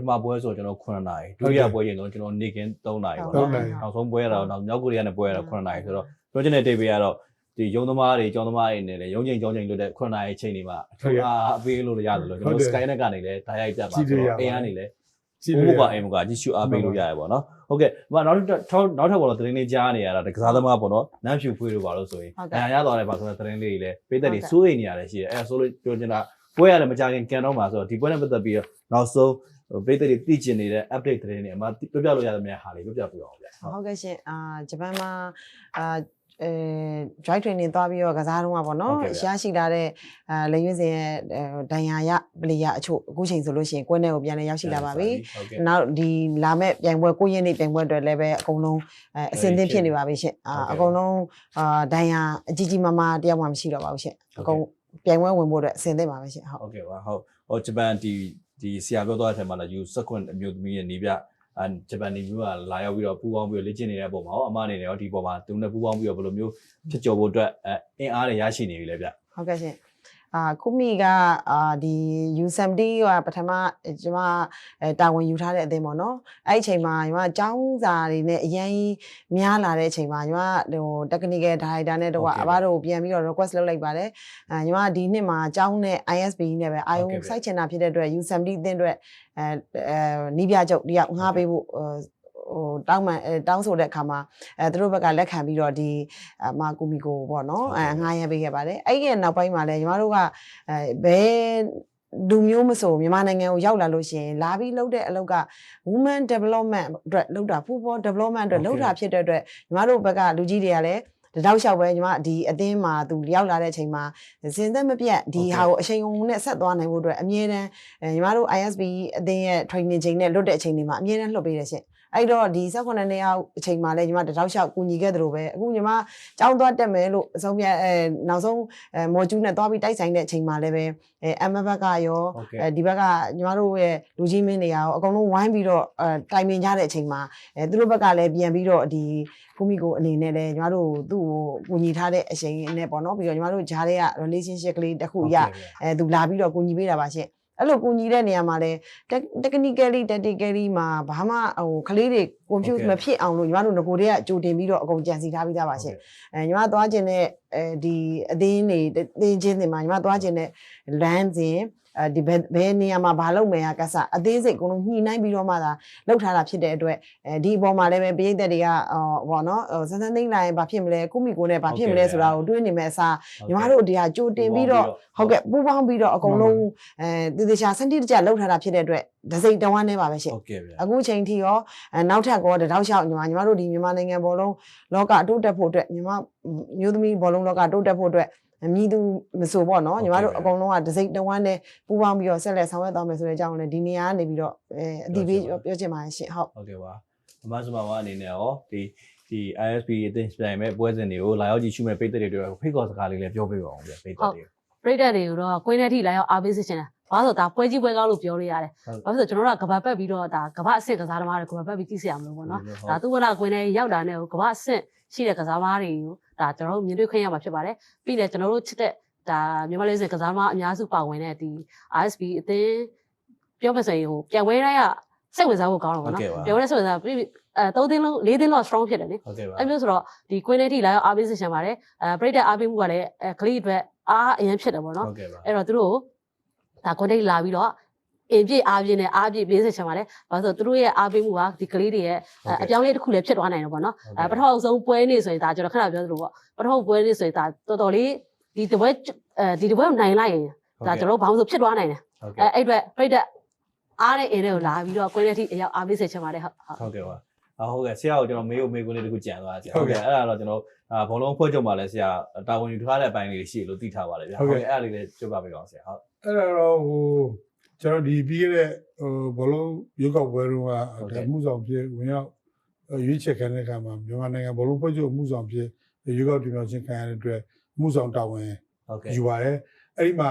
ထမပွဲဆိုကျွန်တော်9နာရီဒုတိယပွဲကျရင်တော့ကျွန်တော်နေကင်း3နာရီပေါ့ဟုတ်နော်ကဲ့နောက်ဆုံးပွဲကတော့နောက်မြောက်ကိုရီးယားနဲ့ပွဲရတော့9နာရီဆိုတော့ project နဲ့တိတ်ပေးရတော့ဒီရုံသမားတွေကျောင်းသမားတွေနဲ့လည်းရုံချိန်ကျောင်းချိန်လွတ်တဲ့9နာရီချိန်တွေမှာအထူးအားအပေးလို့ရတယ်လို့ကျွန်တော် Sky နဲ့ကနေလည်းဓာတ်ရိုက်ပြတ်ပါဆိုတော့အိမ်ကနေလည်းကြည့်ဘိုးလို့ဘွားအိမ်ကကြည့်ရှုအားပေးလို့ရတယ်ပေါ့နော်ဟုတ်ကဲ့ဒီမှာနောက်တစ်နောက်ထပ်ပေါ်တော့သတင်းလေးကြားနေရတာတကစားသမားပေါ့နော်နမ်းဖြူဖွေးလို့ပါလို့ဆိုရင်အဲရသွားတယ်ပါဆိုတော့သတင်းလေးတွေလည်းပေးသက်တွေစိုးရိမ်နေရတယ်ရှိတယ်အဲဆိုလို့ပြောချင်တာပွဲရတယ်မကြခင်ကန်တော့မှာဆိုတော့ဒီပွဲနဲ့ပတ်သက်ပြီးတော့နောက်ဆုံး ပေးသက်တွေသိကျင်နေတဲ့ update သတင်းတွေအမှပြပြလို့ရတယ်များဟာလေးပြပြပြအောင်ဗျာဟုတ်ကဲ့ရှင်အာဂျပန်မှာအာအဲ dry training သွားပြီးတော့ကစားတော့မှာပေါ့နော်ရရှိလာတဲ့အာလေရွေးစင်ရဲ့ဒဏ်ရာရပလေယာအချို့အခုချိန်ဆိုလို့ရှိရင်ကွင်းထဲကိုပြန်လဲရောက်ရှိလာပါပြီဟုတ်ကဲ့နောက်ဒီလာမဲ့ပြိုင်ပွဲကိုရင်းနေပြိုင်ပွဲအတွက်လည်းပဲအကုန်လုံးအဲအစင်သင့်ဖြစ်နေပါပြီရှင်အာအကုန်လုံးအာဒဏ်ရာအကြီးကြီးမားမားတယောက်မှမရှိတော့ပါဘူးရှင်အကုန်ပြိုင်ပွဲဝင်ဖို့အတွက်အစင်သင့်ပါပဲရှင်ဟုတ်ဟုတ်ကဲ့ပါဟုတ်ဟိုဂျပန်ဒီ ဒီဆရာပြောသွားတဲ့အထက်မှာလည်း you subsequent အမျိုးသမီးရဲ့နေပြအဂျပန်နေမျိုးကလာရောက်ပြီးတော့ပူပေါင်းပြီးတော့လေ့ကျင့်နေတဲ့အပုံမှာဟောအမအနေနဲ့ရောဒီပုံမှာသူနဲ့ပူပေါင်းပြီးတော့ဘယ်လိုမျိုးဖြစ်ကျော်ဖို့အတွက်အဲအင်အားတွေရရှိနေပြီလဲဗျဟုတ်ကဲ့ရှင် အာခုမီကအာဒီ U70 ကပထမကျွန်မအဲတာဝန်ယူထားတဲ့အသင်းပေါ့နော်အဲ့ဒီအချိန်မှာညီမចောင်းစာတွေနဲ့အရင်များလာတဲ့အချိန်မှာညီမဟို technical director နဲ့တော့အဘတို့ပြန်ပြီးတော့ request လုပ်လိုက်ပါတယ်အဲညီမဒီနှစ်မှာចောင်းနဲ့ ISB နဲ့ပဲအာယုံစိုက်ချင်တာဖြစ်တဲ့အတွက် U70 အသင်းအတွက်အဲအဲနီးပြချုပ်တယောက်ငှားပေးဖို့ ဟိုတောင်းမှန်တောင်းဆိုတဲ့အခါမှာအဲသူတို့ဘက်ကလက်ခံပြီးတော့ဒီအမကူမီကိုပေါ့နော်အဲငှားရမ်းပေးခဲ့ပါတယ်အဲ့ဒီရဲ့နောက်ပိုင်းမှာလည်းညီမတို့ကအဲဘယ်လူမျိုးမဆိုမြန်မာနိုင်ငံကိုရောက်လာလို့ရှိရင်လာပြီးလုပ်တဲ့အလုပ်က women development အတွက်လုပ်တာ football development အတွက်လုပ်တာဖြစ်တဲ့အတွက်ညီမတို့ဘက်ကလူကြီးတွေကလည်းတတောက်လျှောက်ပဲညီမဒီအသင်းမှာသူရောက်လာတဲ့အချိန်မှာစင်သက်မပြတ်ဒီဟာကိုအချိန်ကုန်နဲ့ဆက်သွားနိုင်ဖို့အတွက်အမြဲတမ်းအဲညီမတို့ ISB အသင်းရဲ့ training ချိန်နဲ့လွတ်တဲ့အချိန်တွေမှာအမြဲတမ်းလွှတ်ပေးတယ်ရှင့် အဲ့တော့ဒီ18နှစ်ယောက်အချိန်မှာလဲညီမတတောက်လျှောက်ကူညီခဲ့သလိုပဲအခုညီမចောင်းသွားတက်မယ်လို့အဆုံးပြအဲနောက်ဆုံးအဲမော်ကျူးနဲ့သွားပြီးတိုက်ဆိုင်တဲ့အချိန်မှာလည်းပဲအဲ MF ဘက်ကရောဟုတ်ကဲ့အဲဒီဘက်ကညီမတို့ရဲ့လူကြီးမင်းတွေရောအကုန်လုံးဝိုင်းပြီးတော့အဲတိုင်ပင်ကြတဲ့အချိန်မှာအဲသူတို့ဘက်ကလည်းပြန်ပြီးတော့ဒီကုမီကိုအနေနဲ့လည်းညီမတို့သူ့ကိုကူညီထားတဲ့အချိန်နဲ့ပေါ့နော်ပြီးတော့ညီမတို့ဂျားတွေက relationship ကလေးတစ်ခုရအဲသူလာပြီးတော့ကူညီပေးတာပါရှင့် အဲ့လိုကူညီတဲ့နေရာမှာလဲ technically tactically မှာဘာမှဟိုကလေးတွေ confuse မဖြစ်အောင်လို့ညီမတို့ငကိုတွေကကြိုတင်ပြီးတော့အကုန်ကြံစီထားပြီးသားပါရှင့်အဲညီမသွားခြင်းတဲ့အဲဒီအသင်းတွေတင်းချင်းတွေမှာညီမသွားခြင်းတဲ့ land စဉ်အဲဒီဘယ်ဘယ်နေရာမှာဘာလုပ်မယ်ဟာကစားအသေးစိတ်အကုန်လုံးညှိနှိုင်းပြီးတော့မှသာလုပ်ထားတာဖြစ်တဲ့အတွက်အဲဒီအပေါ်မှာလည်းပဲပြည်သက်တွေကအော်ဘောနော်စန်းစန်းသိမ့်လိုက်ရင်ဘာဖြစ်မလဲကုမိကိုနဲ့ဘာဖြစ်မလဲဆိုတာကိုတွေးနေမဲ့အစားညီမတို့ဒီဟာကြိုတင်ပြီးတော့ဟုတ်ကဲ့ပူပေါင်းပြီးတော့အကုန်လုံးအဲတည်တခြားစံတိတကျလုပ်ထားတာဖြစ်တဲ့အတွက်ဒစိမ့်တဝမ်းနေပါပဲရှင်ဟုတ်ကဲ့ဗျာအခုချိန်ထိရောအဲနောက်ထပ်ကောတတောက်လျှောက်ညီမညီမတို့ဒီမြန်မာနိုင်ငံဘောလုံးလောကအတိုးတက်ဖို့အတွက်ညီမမျိုးသမီးဘောလုံးလောကတိုးတက်ဖို့အတွက် မြည်သူမဆိုပေါ့နော်ညီမတို့အကုန်လုံးကဒစိမ့်တဝမ်းနဲ့ပူပေါင်းပြီးတော့ဆက်လက်ဆောင်ရွက်သွားမယ်ဆိုတဲ့အကြောင်းလည်းဒီနေရာကနေပြီးတော့အဲအတိပေးပြောချင်ပါတယ်ရှင်ဟုတ်ဟုတ်ကဲ့ပါအမဆမဝအနေနဲ့ရောဒီဒီ ISP အသင်းပြိုင်မဲ့ပွဲစဉ်တွေကိုလာရောက်ကြည့်ရှုမဲ့ပိတ်သက်တွေတွေဖိတ်ခေါ်စကားလေးလည်းပြောပေးပါအောင်ဗျပိတ်သက်တွေပရိသတ်တွေကိုတော့ကွင်းထဲထိလာရောက်အားပေးစေချင်တယ်။ဘာလို့လဲဆိုတော့ဒါပွဲကြီးပွဲကောင်းလို့ပြောလို့ရတယ်ဟုတ်။ဘာလို့လဲဆိုတော့ကျွန်တော်တို့ကကဘာပတ်ပြီးတော့ဒါကဘာအဆင့်ကစားသမားတွေကဘာပတ်ပြီးကြည့်စရာမလိုဘူးနော်။ဒါသူကလာကွင်းထဲရောက်တာနဲ့ကဘာအဆင့်ရှိတဲ့ကစားသမားတွေကို ဒါကျွန်တော်တို့မြင်တွေ့ခွင့်ရမှာဖြစ်ပါတယ်။ပြီးတယ်ကျွန်တော်တို့ချစ်တဲ့ဒါမြန်မာလေးစင်ကစားသမားအများစုပါဝင်တဲ့ဒီ RSB အသင်းပြောမှဆိုရင်ဟိုပြန်ဝဲတိုင်းကစိတ်ဝင်စားဖို့ကောင်းတော့ဗောနော်။ပြန်ဝဲတဲ့စိတ်ဝင်စားပြီးအဲ၃သင်းလုံး၄သင်းလုံး strong ဖြစ်တယ်လေဟုတ်ကဲ့ပါအဲ့မျိုးဆိုတော့ဒီကွင်းထဲထိလာရောက်အားပေးစေချင်ပါတယ်အဲပရိသတ်အားပေးမှုကလည်းအဲကလေးအတွက်အားအရင်ဖြစ်တယ်ပေါ့နော်ဟုတ်ကဲ့ပါအဲ့တော့သူတို့ဒါကွန်တိတ်လာပြီးတော့ အင်ပြည့်အားပြည့်နဲ့အားပြည့်ပေးစေချင်ပါတယ်။ဘာလို့လဲဆိုတော့သူတို့ရဲ့အားပေးမှုကဒီကလေးတွေရဲ့အပြောင်းလဲတစ်ခုလည်းဖြစ်သွားနိုင်တယ်ပေါ့နော်။အဲပထမဆုံးပွဲနေ့ဆိုရင်ဒါကျွန်တော်ခဏပြောသလိုပေါ့ပထမပွဲနေ့ဆိုရင်ဒါတော်တော်လေးဒီတပွဲအဲဒီတပွဲကိုနိုင်လိုက်ရင်ဒါကျွန်တော်ဘာလို့ဆိုဖြစ်သွားနိုင်တယ်ဟုတ်။အဲကဲ့အဲ့အတွက်ပြိတ္တအားတဲ့အင်းတွေကိုလာပြီးတော့ကွင်းထဲထိအရောက်အားပေးစေချင်ပါတယ်ဟုတ်ဟုတ်ဟုတ်ကဲ့ပါအဟုတ်ကဲ့ဆရာကိုကျွန်တော်မေးဖို့မေးခွန်းလေးတစ်ခုကြံသွားဆရာဟုတ်ကဲ့အဲ့ဒါတော့ကျွန်တော်အာဘုံလုံးဖွဲ့ချုပ်မှာလဲဆရာတာဝန်ယူထားတဲ့အပိုင်းလေးရှိလို့သိထားပါတယ်ဗျာဟုတ်ကဲ့အဲ့ဒါလေးလည်းပြောပြပေးပါအောင်ဆရာဟုတ်အဲ့ဒါတော့ဟို ကျွန်တော်ဒီပြီးခဲ့တဲ့ဟိုဘလုံးရုပ်ောက်ပွဲတုန်းကဒါမှုဆောင်ဖြစ်ဝင်ရောက်ရွေးချယ်ခံတဲ့အခါမှာမြန်မာနိုင်ငံဘလုံးဖွဲ့ချုပ်မှုဆောင်ဖြစ်ရုပ်ောက်တင်တော်ချင်းခံရတဲ့အတွက်မှုဆောင်တာဝန်ဟုတ်ကဲ့ယူပါတယ်အဲ့ဒီမှာ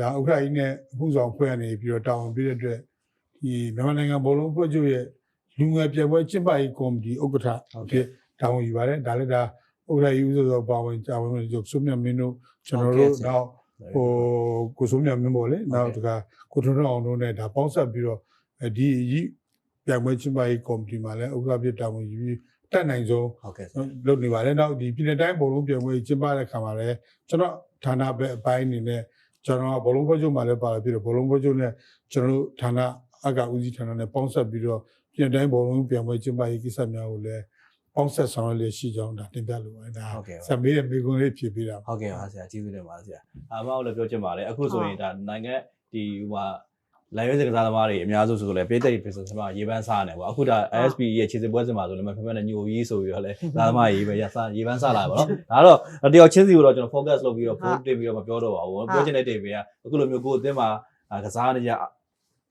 ဒါဥက္ကဋ္ဌကြီးနဲ့မှုဆောင်ဖွဲ့နေပြီးတော့တာဝန်ပေးတဲ့အတွက်ဒီမြန်မာနိုင်ငံဘလုံးဖွဲ့ချုပ်ရဲ့လူငယ်ပြပွဲကျင်းပရေးကော်မတီဥက္ကဋ္ဌဖြစ်တာဝန်ယူပါတယ်ဒါလည်းဒါဥက္ကဋ္ဌကြီးဦးဆိုတော့ပါဝင်တာဝန်ဝင်ကျဆုမြတ်မင်းတို့ကျွန်တော်တို့တော့ ဟိုကိုစိုးမြတ်မင်းပေါ့လေနောက်တကကိုထွန်းထွန်းအောင်တို့နဲ့ဒါပေါင်းဆက်ပြီးတော့အဲအဲဒီရီပြိုင်ပွဲကျင်းပရေးကော်မတီမှာလည်းဥက္ကဋ္ဌဖြစ်တာဝန်ယူပြီးတက်နိုင်ဆုံးဟုတ်ကဲ့လုပ်နေပါတယ်နောက်ဒီပြည်내တိုင်းဘုံလုံးပြိုင်ပွဲကျင်းပတဲ့ခါမှာလည်းကျွန်တော်ဌာနဘက်အပိုင်းအနေနဲ့ကျွန်တော်ကဘုံလုံးဘွဲချုပ်မှာလည်းပါလာပြီးတော့ဘုံလုံးဘွဲချုပ်နဲ့ကျွန်တော်တို့ဌာနအကဦးစီးဌာနနဲ့ပေါင်းဆက်ပြီးတော့ပြည်내တိုင်းဘုံလုံးပြိုင်ပွဲကျင်းပရေးကိစ္စများကိုလည်း ပေါင်းဆက်ဆောင်ရွက်လျက်ရှိကြောင်းဒါတင်ပြလိုပါတယ်ဒါဟုတ်ကဲ့ပါ ဆက်မေးတဲ့မိကုန်းလေးဖြည့်ပေးတာပါ ဟုတ်ကဲ့ပါဆရာကျေးဇူးတင်ပါတယ်ဆရာအမအောင်လည်းပြောချင်ပါတယ်အခုဆိုရင်ဒါနိုင်ငံဒီဟိုမှာလိုင်ရွေးစကစားသမားတွေအများစုဆိုလည်းပြည်သက်ပြည်ဆိုမှာရေပန်းစားနေပါအခုဒါ ASP ရဲ့ခြေစစ်ပွဲစဉ်မှာဆိုလည်းမဖက်ဖက်နဲ့ညိုကြီးဆိုပြီးတော့လည်းသားသမားရေးပဲရစားရေပန်းစားလာပါတော့ဒါတော့တယောက်ချင်းစီကိုတော့ကျွန်တော် focus လုပ်ပြီးတော့ post တင်ပြီးတော့မပြောတော့ပါဘူးပြောချင်တဲ့တေတွေကအခုလိုမျိုးကိုယ်အသင်းမှာကစားနေကြ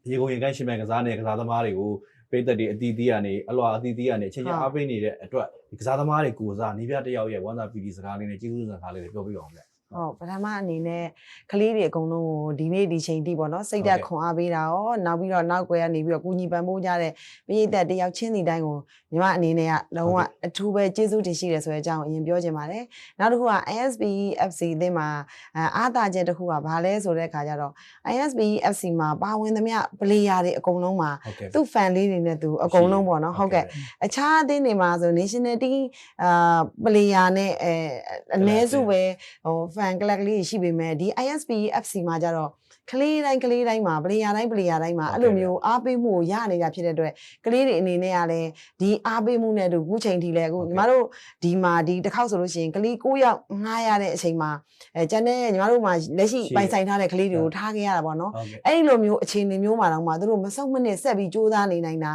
ရေကုန်ရင်ကိုင်းရှင်မဲ့ကစားနေတဲ့ကစားသမားတွေကို ပြည်သက်တွေအတီးတီးကနေအလွာအတီးတီးကနေအချင်းချင်းအားပေးနေတဲ့အတွက်ဒီကစားသမားတွေကိုစားနေပြတယောက်ရဲ့ဝမ်းသာပီတီစကားလေးနဲ့ကျေးဇူးစကားလေးတွေပြောပြပါအောင်ဗျ ဟုတ်ပထမအနေနဲ့ကလေးတွေအကုန်လုံးကိုဒီနေ့ဒီချိန်ထိပေါ့နော်စိတ်သက်ခွန်အားပေးတာရောနောက်ပြီးတော့နောက်ွယ်ကနေပြီးတော့ကုညီပံ့ပိုးကြတဲ့ပိဋကတ်တယောက်ချင်းစီတိုင်းကိုညီမအနေနဲ့ကလုံးဝအထူးပဲကျေးဇူးတင်ရှိတယ်ဆိုတဲ့အကြောင်းအရင်ပြောချင်ပါတယ်နောက်တစ်ခုက ISB FC အသင်းမှာအာအားသာချက်တစ်ခုကဘာလဲဆိုတဲ့အခါကျတော့ ISB FC မှာပါဝင်သမျှပလေယာတွေအကုန်လုံးမှာဟုတ်ကဲ့သူ့ fan လေးတွေနဲ့သူအကုန်လုံးပေါ့နော်ဟုတ်ကဲ့အခြားအသင်းတွေမှာဆို national team အာပလေယာနဲ့အဲအ Club နည်းစုတွေပဲဟို fan club လေးတွေရှိပေမဲ့ဒီ ISP FC မှာကြတော့ ကလေးတိုင်းကလေးတိုင်းမှာပလေယာတိုင်းပလေယာတိုင်းမှာဟုတ်အဲ့ကဲ့လိုမျိုးအားပေးမှုကိုရနေတာဖြစ်တဲ့အတွက်ကလေးတွေအနေနဲ့ကလည်းဒီအားပေးမှုနဲ့တူအခုချိန်ထိလဲအခုဟုတ်ကဲ့ညီမတို့ဒီမှာဒီတစ်ခေါက်ဆိုလို့ရှိရင်ကလေး9ယောက်ငှားရတဲ့အချိန်မှာအဲကျန်တဲ့ညီမတို့မှာလက်ရှိရှိတယ်ပိုင်ဆိုင်ထားတဲ့ကလေးတွေကိုထားခဲ့ရတာပေါ့နော်ဟုတ်ကဲ့အဲ့ဒီလိုမျိုးအခြေအနေမျိုးမှာတော့မှသူတို့မဆုတ်မနစ်ဆက်ပြီးကြိုးစားနေနိုင်တာ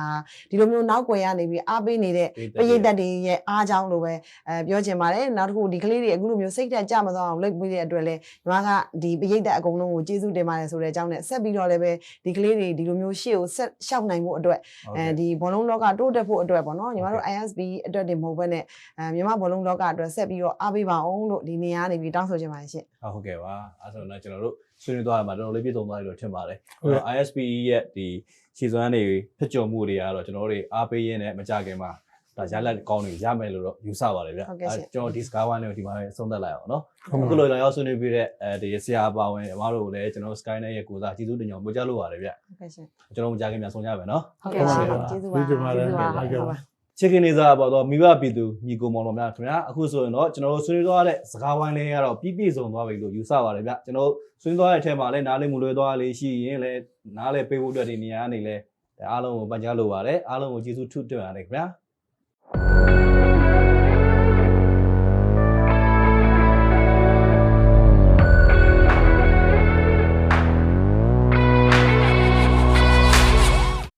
ဒီလိုမျိုးနောက်ွယ်ရနေပြီးအားပေးနေတဲ့ပရိသတ်တွေရဲ့အားကြောင်းလို့ပဲအဲပြောချင်ပါတယ်နောက်တစ်ခုဒီကလေးတွေအခုလိုမျိုးစိတ်သက်ကြမသွားအောင်လုပ်ပေးတဲ့အတွက်လဲညီမကဒီပရိသတ်အကုန်လုံးကိုကျေးဇူးတင်ပါတယ်ဆိုတဲ့အကြောင်းနဲ့ဆက်ပြီးတော့လည်းပဲဒီကလေးတွေဒီလိုမျိုးရှေ့ကိုဆက်ရှောက်နိုင်မှုအတွက်ဟုတ်အဲကဲ့ဒီဘောလုံးလောကတိုးတက်ဖို့အတွက်ပေါ့နော်ညီမတို့ဟုတ်ကဲ့ ISB အတွက်တင်မဟုတ်ဘဲနဲ့အဲမြန်မာဘောလုံးလောကအတွက်ဆက်ပြီးတော့အားပေးပါအောင်လို့ဒီနေရာကနေပြီးတောင်းဆိုချင်ပါတယ်ရှင်ဟုတ်ကဲ့ပါအဲဆိုတော့ကျွန်တော်တို့ဆွေးနွေးသွားရမှာတော်တော်လေးပြည့်စုံသွားပြီလို့ထင်ပါတယ်ဟုတ်ကဲ့ ISP ရဲ့ဒီခြေစွမ်းတွေဖြစ်ကြုံမှုတွေကတော့ကျွန်တော်တို့တွေအားပေးရင်းနဲ့မကြခင်မှာ ဒါရလက်ကောင်းတွေရမယ်လို့တော့ယူဆပါတယ်ဗျဟုတ်ကဲ့ရှင်ကျွန်တော်ဒီစကားဝိုင်းလေးကိုဒီမှာပဲဆုံးသက်လိုက်အောင်နော်ဟုတ်အခုကဲ့လိုလာရောက်ဆွေးနွေးပြတဲ့အဲဒီဆရာပါဝင်အမားတို့ကိုလည်းကျွန်တော် Skynet ရဲ့ကိုစားကျေးဇူးတင်ကြောင်းပြောကြလို့ပါတယ်ဗျဟုတ်ကဲ့ရှင်ကျွန်တော်မကြခင်ပြန်ဆုံးကြမယ်နော်ဟုတ်ဟုတ်ကဲ့ကဲ့ပါပါကျေးကျေးဇူးဇူးပါပါကျေးဇူးပါဟုတ်ကဲ့ပါချစ်ခင်နေစားပါတော့မိဘပြည်သူညီကိုမောင်တော်များခင်ဗျာအခုဆိုရင်တော့ကျွန်တော်တို့ဆွေးနွေးသွားတဲ့စကားဝိုင်းလေးကတော့ပြည့်ပြည့်စုံသွားပြီလို့ယူဆပါတယ်ဗျကျွန်တော်ဆွေးနွေးသွားတဲ့အထက်မှာလည်းနားလေးမူလွဲသွားလေးရှိရင်လည်းနားလေးပေးဖို့အတွက်ဒီနေရာကနေလည်းအားလုံးကိုပန်ကြားလိုပါတယ်အားလုံးကိုကျေးဇူးထူးတင်ပါတယ်ခင်ဗျာ Thank you.